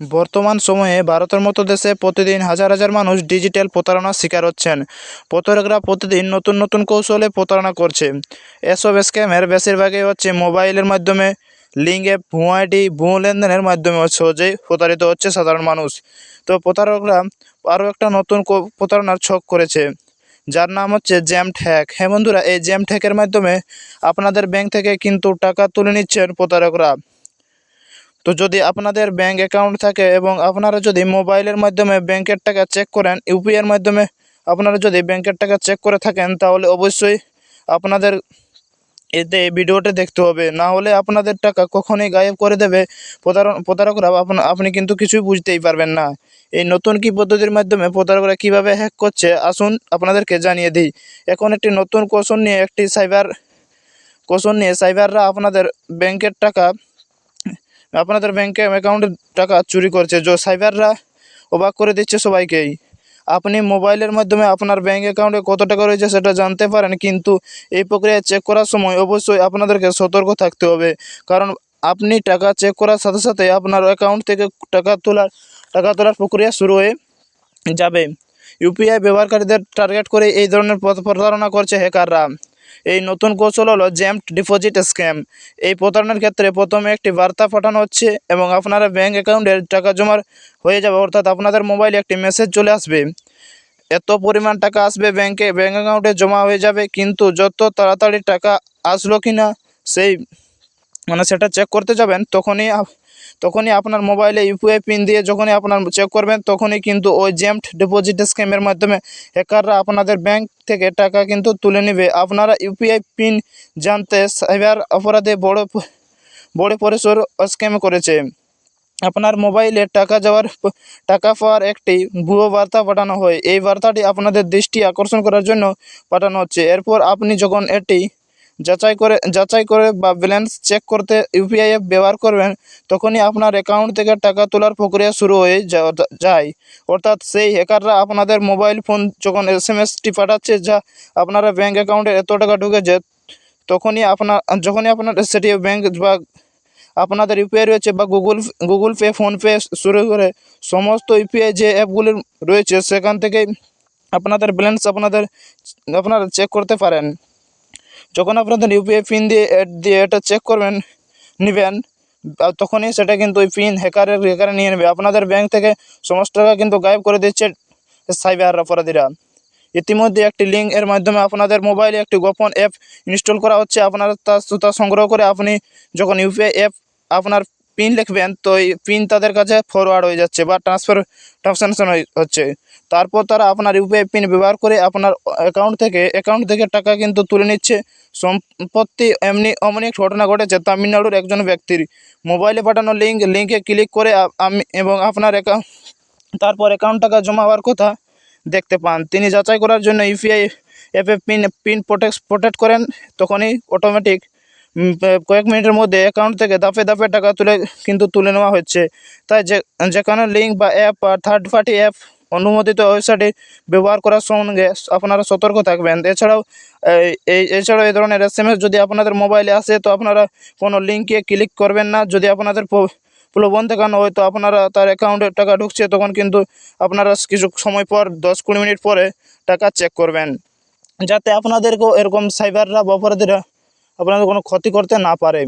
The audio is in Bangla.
বর্তমান সময়ে ভারতের মতো দেশে প্রতিদিন হাজার হাজার মানুষ ডিজিটাল প্রতারণার শিকার হচ্ছেন। প্রতারকরা প্রতিদিন নতুন নতুন কৌশলে প্রতারণা করছে। এসব স্ক্যামের বেশিরভাগই হচ্ছে মোবাইলের মাধ্যমে, লিঙ্কে ভুয়ো আইডি, ভুয়ো লেনদেনের মাধ্যমে সহজেই প্রতারিত হচ্ছে সাধারণ মানুষ। তো প্রতারকরা আরও একটা নতুন প্রতারণার ছক করেছে। যার নাম হচ্ছে জ্যাম ঠ্যাক হ্যাঁ বন্ধুরা, এই জ্যাম ঠ্যাকের মাধ্যমে আপনাদের ব্যাংক থেকে কিন্তু টাকা তুলে নিচ্ছেন প্রতারকরা। তো যদি আপনাদের ব্যাংক অ্যাকাউন্ট থাকে এবং আপনারা যদি মোবাইলের মাধ্যমে ব্যাংকের টাকা চেক করেন ইউপিআইয়ের মাধ্যমে আপনারা যদি ব্যাংকের টাকা চেক করে থাকেন, তাহলে অবশ্যই আপনাদের এতে ভিডিওটা দেখতে হবে। না হলে আপনাদের টাকা কখনই গায়েব করে দেবে। প্রতারক প্রতারকরা আপনা- আপনি কিন্তু কিছুই বুঝতেই পারবেন না। এই নতুন কি পদ্ধতির মাধ্যমে প্রতারকরা কীভাবে হ্যাক করছে, আসুন আপনাদেরকে জানিয়ে দিই। এখন একটি নতুন কৌশল নিয়ে, একটি সাইবার কৌশল নিয়ে সাইবাররা আপনাদের ব্যাংকের টাকা আপনাদের ব্যাংকে অ্যাকাউন্টের টাকা চুরি করছে। যে সাইবাররা অবাক করে দিচ্ছে সবাইকেই। আপনি মোবাইলের মাধ্যমে আপনার ব্যাংক অ্যাকাউন্টে কত টাকা রয়েছে সেটা জানতে পারেন, কিন্তু এই প্রক্রিয়া চেক করার সময় অবশ্যই আপনাদেরকে সতর্ক থাকতে হবে। কারণ আপনি টাকা চেক করার সাথে সাথে আপনার অ্যাকাউন্ট থেকে টাকা তোলার টাকা তোলার প্রক্রিয়া শুরু হয়ে যাবে। ইউপিআই ব্যবহারকারীদের টার্গেট করে এই ধরনের প্রতারণা করছে হ্যাকাররা এই নতুন কৌশল হলো জ্যাম্প ডিপোজিট স্ক্যাম। এই প্রতারণার ক্ষেত্রে প্রথমে একটি বার্তা পাঠানো হচ্ছে এবং আপনারা ব্যাঙ্ক অ্যাকাউন্টে টাকা জমার হয়ে যাবে, অর্থাৎ আপনাদের মোবাইলে একটি মেসেজ চলে আসবে। এত পরিমাণ টাকা আসবে ব্যাংকে ব্যাঙ্ক অ্যাকাউন্টে জমা হয়ে যাবে, কিন্তু যত তাড়াতাড়ি টাকা আসলো কি না সেই মানে সেটা চেক করতে যাবেন, তখনই তখনই আপনার মোবাইলে ইউপিআই পিন দিয়ে যখনই আপনার চেক করবেন, তখনই কিন্তু ওই জেমড ডিপোজিট স্ক্যামের মাধ্যমে হ্যাকাররা আপনাদের ব্যাংক থেকে টাকা কিন্তু তুলে নেবে। আপনারা ইউপিআই পিন জানতে সাইবার অপরাধে বড় বড় পরিসর স্ক্যাম করেছে। আপনার মোবাইলে টাকা যাওয়ার টাকা পাওয়ার একটি ভুয়ো বার্তা পাঠানো হয়। এই বার্তাটি আপনাদের দৃষ্টি আকর্ষণ করার জন্য পাঠানো হচ্ছে। এরপর আপনি যখন এটি যাচাই করে যাচাই করে বা ব্যালেন্স চেক করতে ইউপিআই অ্যাপ ব্যবহার করবেন, তখনই আপনার অ্যাকাউন্ট থেকে টাকা তোলার প্রক্রিয়া শুরু হয়ে যায়। অর্থাৎ সেই হ্যাকাররা আপনাদের মোবাইল ফোন যখন এস এম এসটি পাঠাচ্ছে, যা আপনারা ব্যাঙ্ক অ্যাকাউন্টে এত টাকা ঢুকেছে তখনই আপনার যখনই আপনার সেটি ব্যাঙ্ক বা আপনাদের ইউপিআই রয়েছে বা গুগল গুগল পে ফোনপে শুরু করে সমস্ত ইউপিআই যে অ্যাপগুলি রয়েছে, সেখান থেকেই আপনাদের ব্যালেন্স আপনাদের, আপনারা চেক করতে পারেন। যখন আপনাদের ইউপিআই পিন দিয়ে অ্যাড দিয়ে এটা চেক করবেন, নেবেন তখনই সেটা কিন্তু ওই পিন হ্যাকারের হ্যাকারে নিয়ে নেবে। আপনাদের ব্যাংক থেকে সমস্ত টাকা কিন্তু গায়েব করে দিচ্ছে সাইবার অপরাধীরা। ইতিমধ্যে একটি লিঙ্ক এর মাধ্যমে আপনাদের মোবাইলে একটি গোপন অ্যাপ ইনস্টল করা হচ্ছে। আপনারা তা সংগ্রহ করে আপনি যখন ইউপিআই অ্যাপ আপনার পিন লিখবেন, তো এই পিন তাদের কাছে ফরওয়ার্ড হয়ে যাচ্ছে বা ট্রান্সফার ট্রান্সাকশন হচ্ছে। তারপর তারা আপনার ইউপিআই পিন ব্যবহার করে আপনার অ্যাকাউন্ট থেকে অ্যাকাউন্ট থেকে টাকা কিন্তু তুলে নিচ্ছে। সম্পত্তি এমনি, এমন এক ঘটনা ঘটেছে, তামিলনাড়ুর একজন ব্যক্তির। মোবাইলে পাঠানো লিঙ্ক লিঙ্কে ক্লিক করে আমি এবং আপনার অ্যাকাউন্ট তারপর অ্যাকাউন্ট টাকা জমা হওয়ার কথা দেখতে পান। তিনি যাচাই করার জন্য ইউপিআই অ্যাপে পিন পিন প্রোটেক্ট প্রোটেক্ট করেন, তখনই অটোমেটিক কয়েক মিনিটের মধ্যে অ্যাকাউন্ট থেকে দাপে দাপে টাকা তুলে কিন্তু তুলে নেওয়া হচ্ছে। তাই যে যে কোনো লিঙ্ক বা অ্যাপ বা থার্ড পার্টি অ্যাপ অনুমোদিত ওয়েবসাইটে ব্যবহার করার সঙ্গে আপনারা সতর্ক থাকবেন। এছাড়াও, এই- এছাড়াও এই ধরনের এস যদি আপনাদের মোবাইলে আসে, তো আপনারা কোনো লিঙ্কে ক্লিক করবেন না। যদি আপনাদের প্রলোভন দেখানো হয়, তো আপনারা তার অ্যাকাউন্টে টাকা ঢুকছে, তখন কিন্তু আপনারা কিছু সময় পর দশ কুড়ি মিনিট পরে টাকা চেক করবেন। যাতে আপনাদেরকেও এরকম সাইবাররা বা অপরাধীরা আপনাদের কোনো ক্ষতি করতে না পারে।